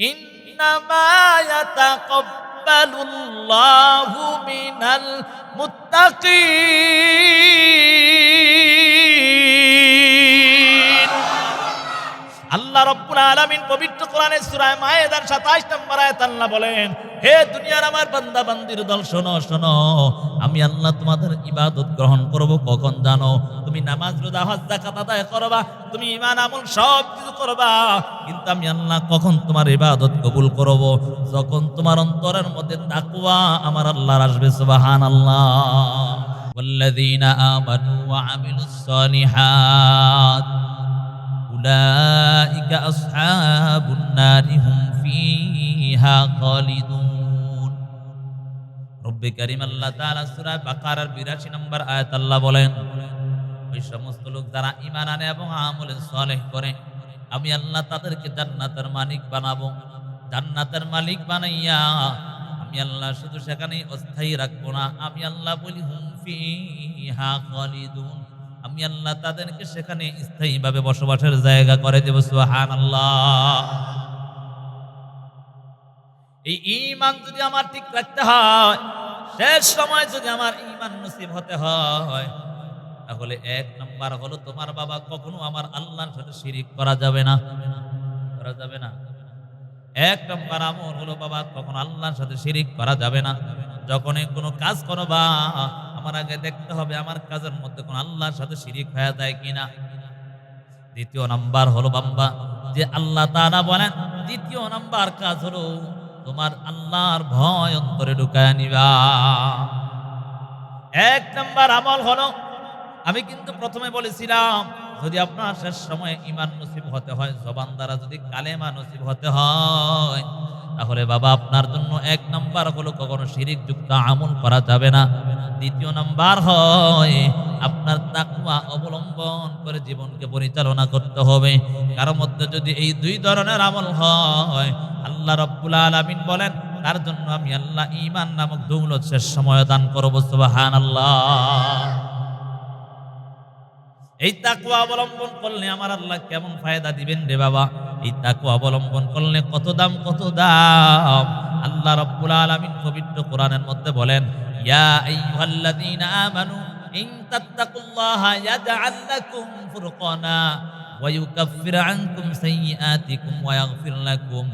إنما يتقبل الله من المتقين الله رب রব্বুল আলামিন পবিত্র কোরআনের সূরা মায়েদার 27 নম্বর আয়াত আল্লাহ বলেন হে দুনিয়ার আমার বান্দা বান্দির দল শোনো শোনো আমি আল্লাহ তোমাদের ইবাদত গ্রহণ করব কখন জানো তুমি নামাজ রোজা হজ যাকাত আদায় করবা তুমি ঈমান আমল সব কিছু করবা কিন্তু আমি আল্লাহ কখন তোমার ইবাদত কবুল করব যখন তোমার অন্তরের মধ্যে তাকওয়া আমার আল্লাহর আসবে সুবহানাল্লাহ والذين آمنوا وعملوا الصالحات أولئك أصحاب النار هم فيها خالدون رب كريم আল্লাহ তাআলা সূরা বাকারার 82 নম্বর আয়াত আল্লাহ বলেন ওই সমস্ত লোক যারা ঈমান আনে এবং আমলে সালেহ করে আমি আল্লাহ তাদেরকে জান্নাতের মালিক বানাবো জান্নাতের মালিক বানাইয়া আমি আল্লাহ শুধু সেখানেই অস্থায়ী রাখবো না আমি আল্লাহ বলি হুম ফিহা খালিদুন আমি আল্লাহ তাদেরকে সেখানে স্থায়ীভাবে বসবাসের জায়গা করে দেব সুহান আল্লাহ এই ইমান যদি আমার ঠিক রাখতে হয়, শেষ সময় যদি আমার ইমান নসিব হতে হয়, তাহলে এক নম্বর হলো তোমার বাবা কখনো আমার আল্লাহর সাথে শিরিক করা যাবে না। করা যাবে না। এক নম্বর আমল হলো বাবা তখন আল্লাহর সাথে শিরিক করা যাবে না। যখনই কোনো কাজ করো বা আমার আগে দেখতে হবে আমার কাজের মধ্যে কোন আল্লাহর সাথে শিরিক হয়ে যায় কিনা। দ্বিতীয় নাম্বার হলো বাম্বা যে আল্লাহ তাআলা বলেন, দ্বিতীয় নাম্বার কাজ হলো তোমার আল্লাহর ভয় অন্তরে ঢুকায় নিবা। এক নাম্বার আমল হলো, আমি কিন্তু প্রথমে বলেছিলাম, যদি আপনার শেষ সময়ে ইমান নসিব হতে হয়, জবান দ্বারা যদি কালেমা নসিব হতে হয় তাহলে বাবা, আপনার জন্য এক নাম্বার হলো কখনো শিরিক যুক্ত আমল করা যাবে না। দ্বিতীয় নাম্বার হয়, আপনার তাকওয়া অবলম্বন করে জীবনকে পরিচালনা করতে হবে। কারও মধ্যে যদি এই দুই ধরনের আমল হয়, আল্লাহ রব্বুল আলামিন বলেন, তার জন্য আমি আল্লাহ ইমান নামক দৌলত শেষ সময় দান করব, সুবহানাল্লাহ। এই তাকুয়া অবলম্বন করলে আমার আল্লাহ কেমন ফায়দা দিবেন রে বাবা? এই তাকুয়া অবলম্বন করলে কত দাম কত দাম? আল্লাহ রাব্বুল আলামিন পবিত্র কোরআনের মধ্যে বলেন, ইয়া আইয়ুহাল্লাযীনা আমানু, ইন তাত্তাকুল্লাহা ইয়াজআল লাকুম ফুরকানা ওয়া ইউকাফির আনকুম সাইয়্যাতিকুম ওয়া ইয়াগফির লাকুম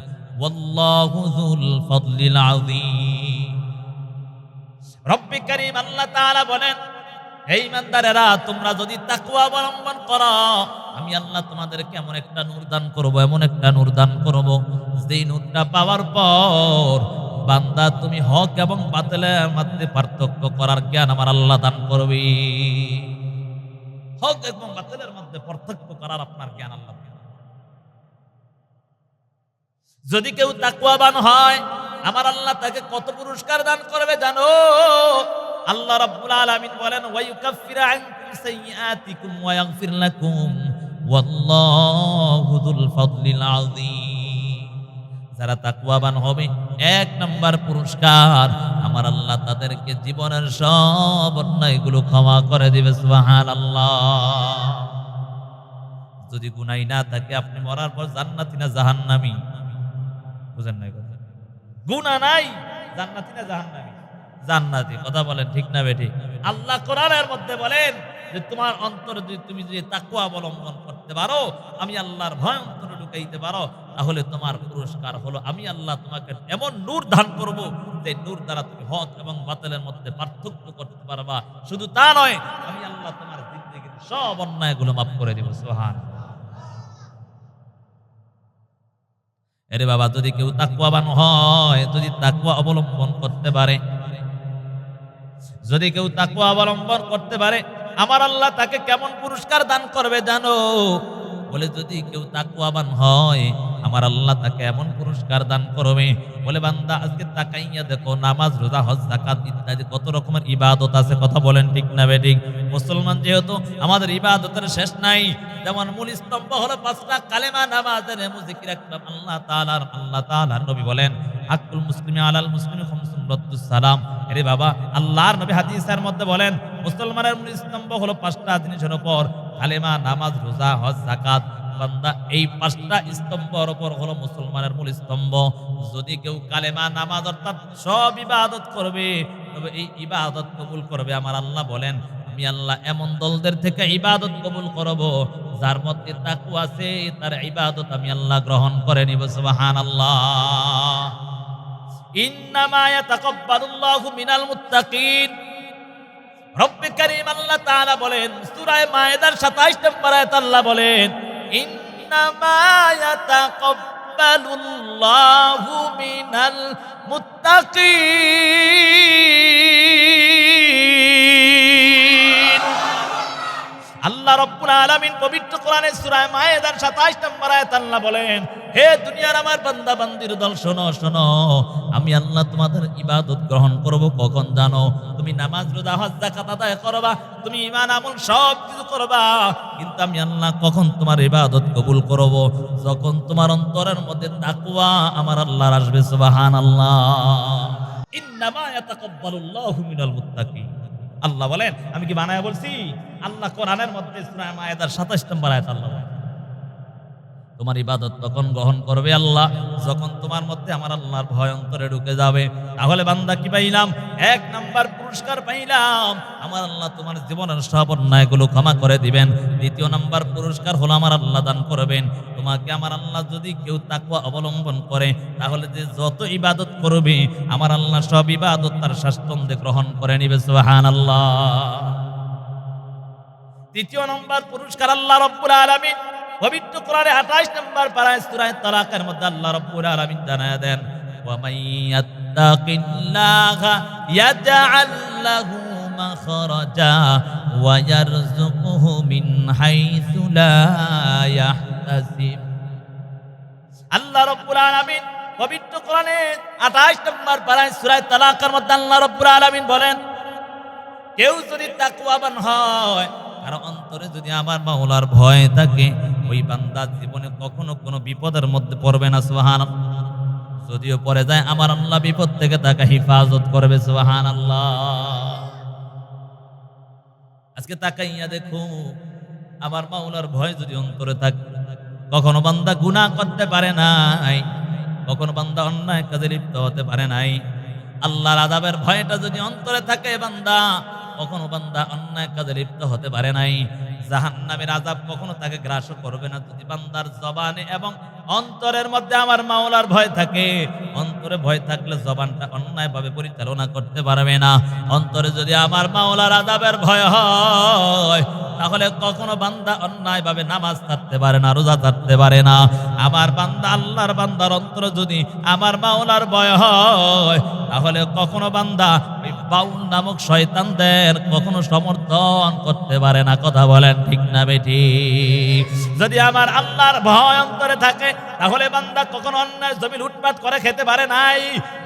ওয়াল্লাহু যুল ফাদলিল আযীম. রব্বি করিম আল্লাহ তাআলা বলেন হে ইমানদারেরা, তোমরা যদি তাকওয়া অবলম্বন করো, আমি আল্লাহ তোমাদেরকে এমন একটা নূর দান করব, এমন একটা নূর দান করব। যেই নূরটা পাওয়ার পর বান্দা তুমি হক এবং বাতিলের মধ্যে পার্থক্য করার জ্ঞান আমার আল্লাহ দান করবে। হক এবং বাতিলের মধ্যে পার্থক্য করার আপনার জ্ঞান আল্লাহ যদি কেউ তাকুয়াবান হয়, আমার আল্লাহ তাকে কত পুরস্কার দান করবে জানো? আল্লাহ রাব্বুল আলামিন বলেন ওয়া ইউকাফিরু আনকুম সাইয়্যাতিকুম ওয়া ইয়াগফির লাকুম ওয়াল্লাহু যুল ফাদলিল আযীম। যারা তাকওয়াবান হবে, এক নাম্বার পুরস্কার আমার আল্লাহ তাদেরকে জীবনের সব অন্যায়গুলো ক্ষমা করে দিবে, সুবহানাল্লাহ। যদি গুনাই না থাকে, আপনি মরার পর জান্নাতি না জাহান্নামী? বুঝেন নাই কথা? গুনাহ নাই, জান্নাতি না জাহান্নামী? জান্নাতি, কথা বলেন ঠিক না বেঠি? আল্লাহ কোরআনের মধ্যে বলেন যে তোমার অন্তরে যদি তুমি যদি তাকুয়া অবলম্বন করতে পারো, আমি আল্লাহর ভয় অন্তরে ঢুকাইতে পারো, তাহলে তোমার পুরস্কার হলো, আমি আল্লাহ তোমাকে এমন নূর দান করব যে নূর দ্বারা তুমি হক এবং বাতিলের মধ্যে পার্থক্য করতে পারবা। শুধু তা নয়, আমি আল্লাহ তোমার জিন্দগির সব অন্যায়গুলো মাফ করে দিব সোহান এরে বাবা, যদি কেউ তাকুয়াবান হয়, যদি তাকুয়া অবলম্বন করতে পারে যদি কেউ তাকে অবলম্বন করতে পারে, আমার আল্লাহ তাকে কেমন পুরস্কার দান করবে জানো? বলে যদি কেউ তাকুয়াবান হয় আমার আল্লাহ তাকে এমন পুরস্কার দান করবে। বলে, বান্দা, আজকে তাকাইয়া দেখো, নামাজ, রোজা, হজ জাকাত ইত্যাদি কত রকমের ইবাদত আছে, কথা বলেন ঠিক না বেঠিক মুসলমান যেহেতু আমাদের ইবাদতের শেষ নাই, যেমন মূল স্তম্ভ হলো পাঁচটা কালেমা নামাজের মুজিকির একদম আল্লাহ তাআলার আল্লাহ তাআলার নবী বলেন, হাক্কুল মুসলিমি আলাল মুসলিমি সালাম। আরে বাবা, আল্লাহর নবী হাদিসের মধ্যে বলেন, মুসলমানের মূল স্তম্ভ হলো পাঁচটা জিনিসের উপর কালেমা, নামাজ, রোজা, হজ জাকাত বান্দা এই পাঁচটা স্তম্ভর ওপর হলো মুসলমানের মূল স্তম্ভ। যদি কেউ কালেমা, নামাজ অর্থাৎ সব ইবাদত করবে, তবে এই ইবাদত কবুল করবে আমার আল্লাহ বলেন, আমি আল্লাহ এমন দলদের থেকে ইবাদত কবুল করব, যার মধ্যে তাকু আছে, তার ইবাদত আমি আল্লাহ গ্রহণ করে নিব সুবহান আল্লাহ ইন্নামা মিনাল মুত্তাকিন। আল্লাহ বলেন, সূরা মায়েদার 27 নম্বর আয়াত আল্লাহ বলেন ইন্নামা ইয়াতাকাব্বালুল্লাহু মিনাল মুত্তাকিন রব্বুল আলামিন পবিত্র কোরআনের সূরা মায়েদার 27 নম্বর আয়াত আল্লাহ বলেন, হে দুনিয়ার আমার বান্দা বান্দির দল, শোনো শোনো, আমি আল্লাহ তোমাদের ইবাদত গ্রহণ করব কখন জানো? তুমি নামাজ রোজা, হজ, যাকাত আদায় করবা, তুমি ঈমান, আমল সব কিছু করবা, কিন্তু আমি আল্লাহ কখন তোমার ইবাদত কবুল করব? যখন তোমার অন্তরের মধ্যে তাকওয়া আমার আল্লাহর আসবে, সুবহানাল্লাহ। ইন্নামা ইয়াতাকাব্বালুল্লাহু মিনাল মুত্তাকিন। আল্লাহ বলেন, আমি কি বানায় বলছি আল্লাহ কোরআনের মধ্যে সুরায় মায়েদার 27 নম্বর আয়াত আল্লাহ বলেন। তোমার ইবাদত তখন গ্রহণ করবে আল্লাহ। যখন তোমার মধ্যে আমার আল্লাহর ভয় অন্তরে ঢুকে যাবে। তাহলে বান্দা কি পাইলাম? এক নাম্বার পুরস্কার পাইলাম। আমার আল্লাহ তোমার জীবনের সব অন্যায়গুলো ক্ষমা করে দিবেন। দ্বিতীয় নাম্বার পুরস্কার হলো আমার আল্লাহ দান করবেন। তোমাকে আমার আল্লাহ যদি কেউ তাকওয়া অবলম্বন করে, তাহলে যে যত ইবাদত করবে, আমার আল্লাহ সব ইবাদত তার শাস্ত্রন্দে গ্রহণ করে নিবে, সুবহানাল্লাহ। তৃতীয় নম্বর পুরস্কার আল্লাহ রব্বুল আলামিন। পবিত্র কোরআনে 28 নম্বর পারায় সূরা তালাকের মধ্যে আল্লাহ রব্বুল আলামিন জানায় দেন ওয়া মান ইয়াত্তাকিল্লাহা ইয়াজআল লাহু মাখরাজা ওয়া ইয়ারযুকুহু মিন হাইসু লা ইয়াহতাসিব। আল্লাহ রব্বুল আলামিন পবিত্র কোরআনে 28 নম্বর পারায় সূরা তালাকের মধ্যে আল্লাহ রব্বুল আলামিন বলেন, কেউ যদি তাকুয়াবান হয় আর অন্তরে যদি আমার মাওলার ভয় থাকে, ওই বান্দা জীবনে কখনো কোনো বিপদের মধ্যে পড়বে না সুহান যদিও পরে যায়, আমার আল্লাহ বিপদ থেকে তাকে হিফাজত করবে সুহান আল্লাহ আজকে তাকাইয়া দেখো, আমার মাওলার ভয় যদি অন্তরে থাকে, কখনো বান্দা গুনাহ করতে পারে নাই, কখনো বান্দা অন্যায় কাজে লিপ্ত হতে পারে নাই। আল্লাহর আযাবের ভয়টা যদি অন্তরে থাকে, বান্দা কখনো বান্দা অন্যায় কাজে লিপ্ত হতে পারে নাই। জাহান্নামের আযাব কখনো তাকে গ্রাস করবে না। যদি বান্দার জবানে এবং অন্তরের মধ্যে আমার মাওলার ভয় থাকে, অন্তরে ভয় থাকলে জবানটা অন্যায়ভাবে পরিচালনা করতে পারবে না। অন্তরে যদি আমার মাওলার আযাবের ভয় হয়, তাহলে কখনো বান্দা অন্যায়ভাবে নামাজ ছাড়তে পারে না, রোজা ছাড়তে পারে না। আমার বান্দা, আল্লাহর বান্দার অন্তর যদি আমার মাওলার ভয় হয়, তাহলে কখনো বান্দা বাউল নামক শয়তানদের কখনো সমর্থন করতে পারে না, কথা বলেন ঠিক না বেটি? যদি আমার আল্লাহর ভয় অন্তরে থাকে তাহলে বান্দা কখনো অন্যায় জমি লুটপাট করে খেতে পারে নাই।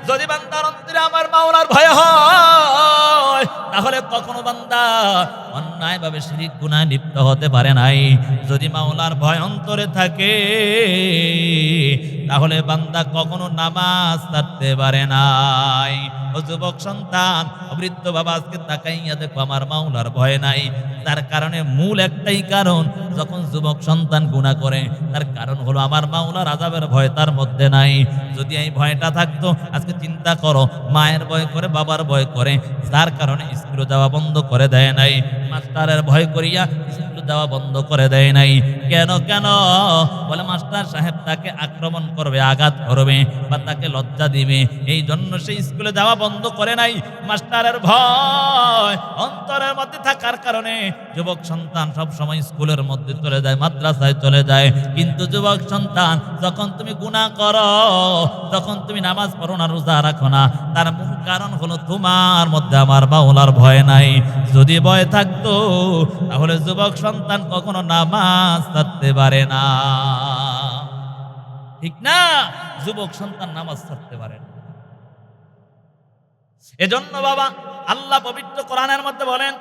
যদি বান্দার অন্তরে আমার মাওলার ভয় হয়, তাহলে কখনো বান্দা অন্যায়ভাবে শিরিক গুনায় লিপ্ত হতে পারে নাই। যদি মাওলার ভয় অন্তরে থাকে, তাহলে বান্দা কখনো নামাজ ছাড়তে পারে নাই। ও যুবক সন্তান বৃদ্ধ বাবা, আজকে তাকাইয়া দেখো, আমার মাওলার ভয় নাই। তার কারণে মূল একটাই কারণ, যখন যুবক সন্তান গুণা করে, তার কারণ হলো আমার মাওলার আজাবের ভয় তার মধ্যে নাই। যদি এই ভয়টা থাকতো, আজকে চিন্তা করো, মায়ের ভয় করে বাবার ভয় করে, যার কারণে স্কুলে যাওয়া বন্ধ করে দেয় নাই, মাস্টারের ভয় করিয়া স্কুলে যাওয়া বন্ধ করে দেয় নাই। কেন কেন? বলে মাস্টার সাহেব তাকে আক্রমণ করবে, আঘাত করবে বা তাকে লজ্জা দিবে। এই জন্য সে স্কুলে যাওয়া বন্ধ করে নাই। মাস্টারের ভয় অন্তরের মধ্যে থাকার কারণে যুবক সন্তান সব সময় স্কুলের মধ্যে চলে যায়, মাদ্রাসায় চলে যায়। কিন্তু যুবক সন্তান, যখন তুমি গুণা করো যখন তুমি নামাজ পড়ো না, রোজা রাখো না, তার মূল কারণ হলো তোমার মধ্যে আমার বাউলার ভয় নাই। যদি ভয় থাকতো, তাহলে যুবক সন্তান কখনো নামাজ ছাড়তে পারে না। ঠিক না? যুবক সন্তান নামাজ ছাড়তে পারে না। এজন্য বাবা, আল্লাহ পবিত্র কোরআনের মধ্যে বলেন,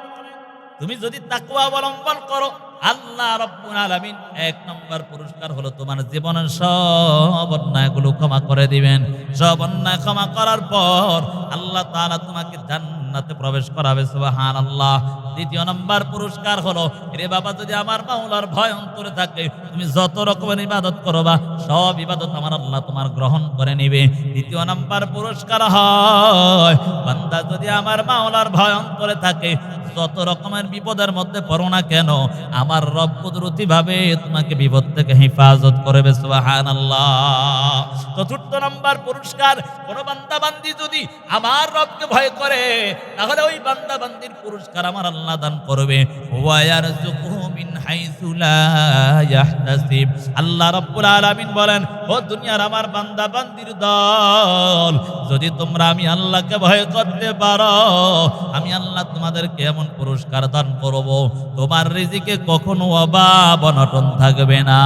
তুমি যদি তাকুয়া অবলম্বন করো আল্লাহ রব্বুল আলামিন এক নম্বর পুরস্কার হলো তোমার জীবনের সব অন্যায়গুলো ক্ষমা করে দিবেন। সব অন্যায় ক্ষমা করার পর আল্লাহ তাআলা তোমাকে জান্নাত প্রবেশ করাবে সুবাহান আল্লাহ দ্বিতীয় নম্বর পুরস্কার হলো রে বাবা, যদি আমার মাওলার ভয় অন্তরে থাকে, তুমি যত রকমের ইবাদত করবা, সব ইবাদত আমার আল্লাহ তোমার গ্রহণ করে নিবে। দ্বিতীয় নম্বর পুরস্কার হয়, বান্দা, যদি আমার মাওলার ভয় অন্তরে থাকে যত রকমের বিপদের মধ্যে পড়ো না কেন, আমার রব কুদরতি ভাবে তোমাকে বিপদ থেকে হেফাজত করবে সুবাহান চতুর্থ নম্বর পুরস্কার, কোন বান্দা বান্দি যদি আমার রবকে ভয় করে, তাহলে ওই বান্দা বান্দির পুরস্কার আমার আল্লাহ দান করবে। ওয়ায়ার মিন ইয়াহতাসিব আল্লাহ রব্বুল আলমিন বলেন, ও দুনিয়ার আমার বান্দা, বান্দির দল, যদি তোমরা আমি আল্লাহকে ভয় করতে পারো, আমি আল্লাহ তোমাদেরকে এমন পুরস্কার দান করব। তোমার রিজিকে কখনো অবাব অনটন থাকবে না।